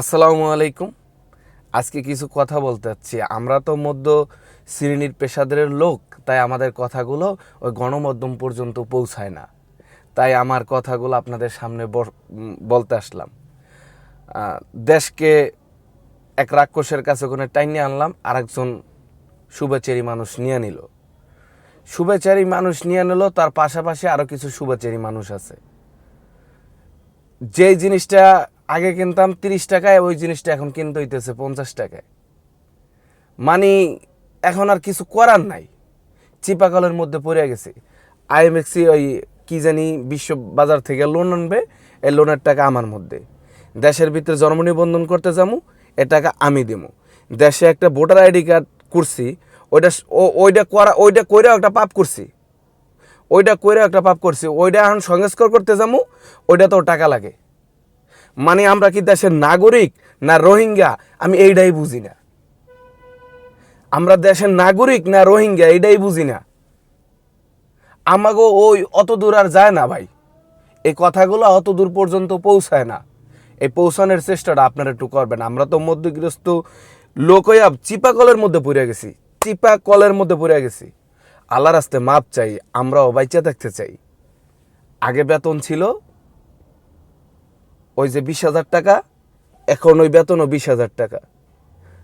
আসসালামু আলাইকুম। আজকে কিছু কথা বলতে চাচ্ছি। আমরা তো মধ্য শ্রেণির পেশাদারের লোক, তাই আমাদের কথাগুলো ওই গণমাধ্যম পর্যন্ত পৌঁছায় না। তাই আমার কথাগুলো আপনাদের সামনে বলতে আসলাম। দেশকে এক রাক্ষসের কাছে ওখানে টাইনে আনলাম, আরেকজন শুভেচ্ছারী মানুষ নিয়ে নিল। শুভেচ্ছারী মানুষ নিয়ে নিল, তার পাশাপাশি আরও কিছু শুভেচ্ছারী মানুষ আছে। যেই জিনিসটা আগে কিনতাম তিরিশ টাকায়, ওই জিনিসটা এখন কিনতে হইতেছে পঞ্চাশ টাকায়। মানে এখন আর কিছু করার নাই। চিপাকলের মধ্যে পড়ে গেছে। আইএমএক্সি ওই কি জানি বিশ্ব বাজার থেকে লোন আনবে, এই লোনের টাকা আমার মধ্যে। দেশের ভিতরে জন্ম নিবন্ধন করতে যাব এ টাকা আমি দেবো দেশে একটা ভোটার আইডি কার্ড করছি, ওইটা ওইটা করা ওইটা কইরাও একটা পাপ করছি। ওইটা কইরাও একটা পাপ করছি, ওইটা এখন সংস্কার করতে যাব ওইটা তো টাকা লাগে। মানে আমরা কি দেশের নাগরিক না রোহিঙ্গা? আমি এইটাই বুঝি না। আমরা দেশের নাগরিক না রোহিঙ্গা, এইটাই বুঝি না। আমাগো ওই অত দূর আর যায় না ভাই। এই কথাগুলো অত দূর পর্যন্ত পৌঁছায় না। এই পৌঁছানোর চেষ্টাটা আপনারা একটু করবেন। আমরা তো মধ্যগ্রস্ত লোক হইয়া চিপা কলের মধ্যে পড়ে গেছি। চিপা কলের মধ্যে পড়ে গেছি। আল্লাহ রাস্তে মাপ চাই, আমরাও বাইচা থাকতে চাই। আগে বেতন ছিল ওই যে বিশ হাজার টাকা এখন ওই বেতনও বিশ হাজার টাকা।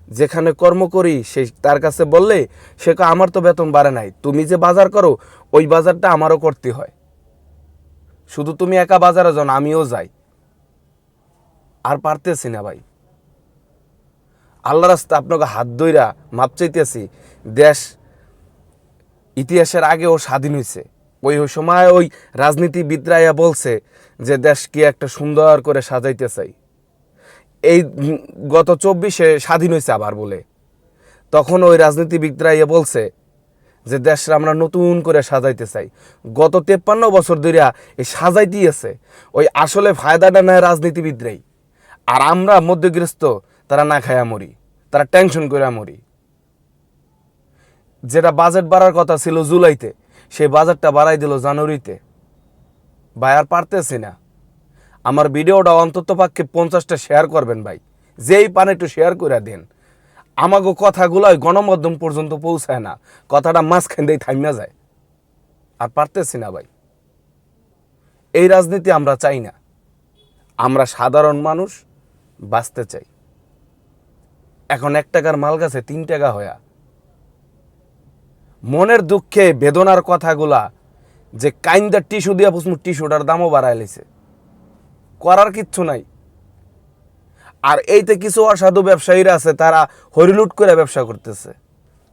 যেখানে কর্ম করি সে তার কাছে বললে সে আমার তো বেতন বাড়ে নাই তুমি যে বাজার করো ওই বাজারটা আমারও করতে হয়। শুধু তুমি একা বাজারে যাও না, আমিও যাই। আর পারতেছি না ভাই। আল্লাহ রাস্তা আপনাকে হাত ধইরা মাপ চাইতেছি দেশ ইতিহাসের আগেও স্বাধীন হয়েছে ওই সময় ওই রাজনীতিবিদরা বলছে যে দেশকে একটা সুন্দর করে সাজাইতে চাই। এই গত চব্বিশে স্বাধীন হয়েছে আবার বলে। তখন ওই রাজনীতিবিদরা ইয়ে বলছে যে দেশটা আমরা নতুন করে সাজাইতে চাই। গত তেপ্পান্ন বছর ধরে এই সাজাইতেই আছে। ওই আসলে ফায়দাটা নেয় রাজনীতিবিদরাই। আর আমরা মধ্যগ্রস্ত তারা না খায়া মরি, তারা টেনশন করে মরি। যেটা বাজেট বাড়ার কথা ছিল জুলাইতে সেই বাজারটা বাড়াই দিল জানুয়ারিতে। ভাই, আর পারতেছি না। আমার ভিডিওটা অন্তত পক্ষে পঞ্চাশটা শেয়ার করবেন ভাই। যেই পান একটু শেয়ার করে দিন। আমাকে কথাগুলো ওই গণমাধ্যম পর্যন্ত পৌঁছায় না। কথাটা মাঝখান দিয়ে থামিয়া যায়। আর পারতেছি না ভাই। এই রাজনীতি আমরা চাই না। আমরা সাধারণ মানুষ বাঁচতে চাই। এখন এক টাকার মাল গাছে তিন টাকা হয়া মনের দুঃখে বেদনার কথাগুলা যে কাইন্দার টিস্যু দিয়া পুসমু টিস্যুটার দামও বাড়ায় লিছে। করার কিচ্ছু নাই। আর এইতে কিছু অসাধু ব্যবসায়ীরা আছে, তারা হরিলুট করে ব্যবসা করতেছে।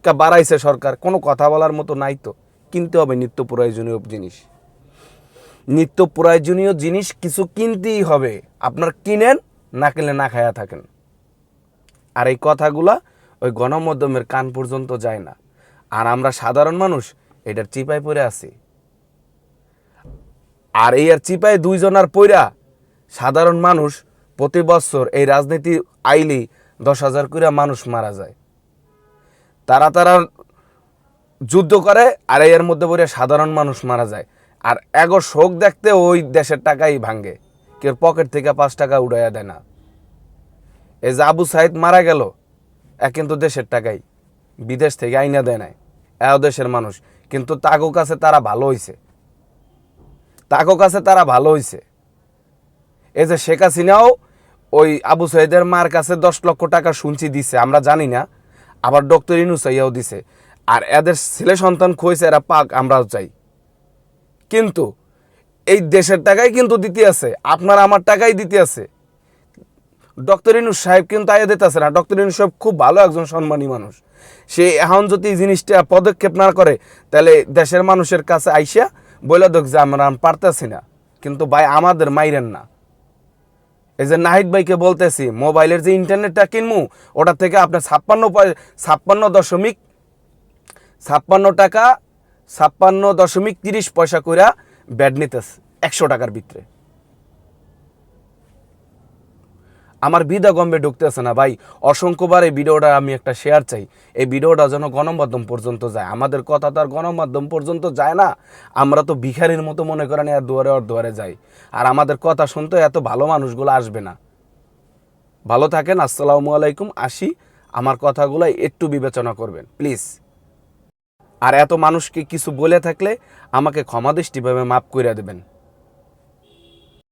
কা বাড়াইছে সরকার, কোনো কথা বলার মতো নাই তো। কিনতে হবে নিত্য প্রয়োজনীয় জিনিস। নিত্য প্রয়োজনীয় জিনিস কিছু কিনতেই হবে। আপনার কিনেন, না কিনলে না খায়া থাকেন। আর এই কথাগুলা ওই গণমাধ্যমের কান পর্যন্ত যায় না। আর আমরা সাধারণ মানুষ, এটার চিপায় পড়ে আছি। আর এই আর চিপায় দুইজনার পইরা সাধারণ মানুষ, প্রতি বছর এই রাজনীতি আইলেই দশ হাজার করে মানুষ মারা যায়। তারা তারা যুদ্ধ করে, আর এর মধ্যে পড়ে সাধারণ মানুষ মারা যায়। আর এগো শোক দেখতে ওই দেশের টাকাই ভাঙ্গে কেউ পকেট থেকে পাঁচ টাকা উড়াইয়া দেয় না। এই যে আবু সাইদ মারা গেল, এ কিন্তু দেশের টাকাই। বিদেশ থেকে আইনা দেয় নাই। এও দেশের মানুষ। কিন্তু তাগো কাছে তারা ভালো হইছে। তাগো কাছে তারা ভালো হইছে। এই যে শেখ হাসিনাও ওই আবু সাইদের মার কাছে দশ লক্ষ টাকা শুনছি দিছে, আমরা জানি না। আবার ডক্টর ইনু ইনুসাইয়াও দিছে। আর এদের ছেলে সন্তান খুঁজছে এরা পাক, আমরাও চাই। কিন্তু এই দেশের টাকাই কিন্তু দিতে আছে, আপনার আমার টাকাই দিতে আছে। ডক্টর ইনুস সাহেব কিন্তু আইয়া দিতেছে না। ডক্টর ইনুস সাহেব খুব ভালো একজন সম্মানী মানুষ। সে এখন যদি জিনিসটা পদক্ষেপ না করে, তাহলে দেশের মানুষের কাছে আইসা বলে দেখ যে আমরা পারতেছি না। কিন্তু ভাই আমাদের মাইরেন না। এই যে নাহিদ ভাইকে বলতেছি, মোবাইলের যে ইন্টারনেটটা কিনমু, ওটা থেকে আপনার ছাপ্পান্ন ছাপ্পান্ন দশমিক ছাপ্পান্ন টাকা, ছাপ্পান্ন দশমিক তিরিশ পয়সা কইরা ব্যাড নিতেছে, একশো টাকার ভিতরে। আমার বিদা গম্বে ঢুকতেছে না। ভাই, অসংখ্যবার এই ভিডিওটা আমি একটা শেয়ার চাই। এই ভিডিওটা যেন গণমাধ্যম পর্যন্ত যায়। আমাদের কথা তো আর গণমাধ্যম পর্যন্ত যায় না। আমরা তো ভিখারির মতো মনে করেন আর দুয়ারে আর দুয়ারে যাই। আর আমাদের কথা শুনতে এত ভালো মানুষগুলো আসবে না। ভালো থাকেন, আসসালামু আলাইকুম। আসি, আমার কথাগুলো একটু বিবেচনা করবেন। প্লিজ। আর এত মানুষকে কিছু বলে থাকলে আমাকে ক্ষমা দৃষ্টিভাবে মাফ করে দেবেন।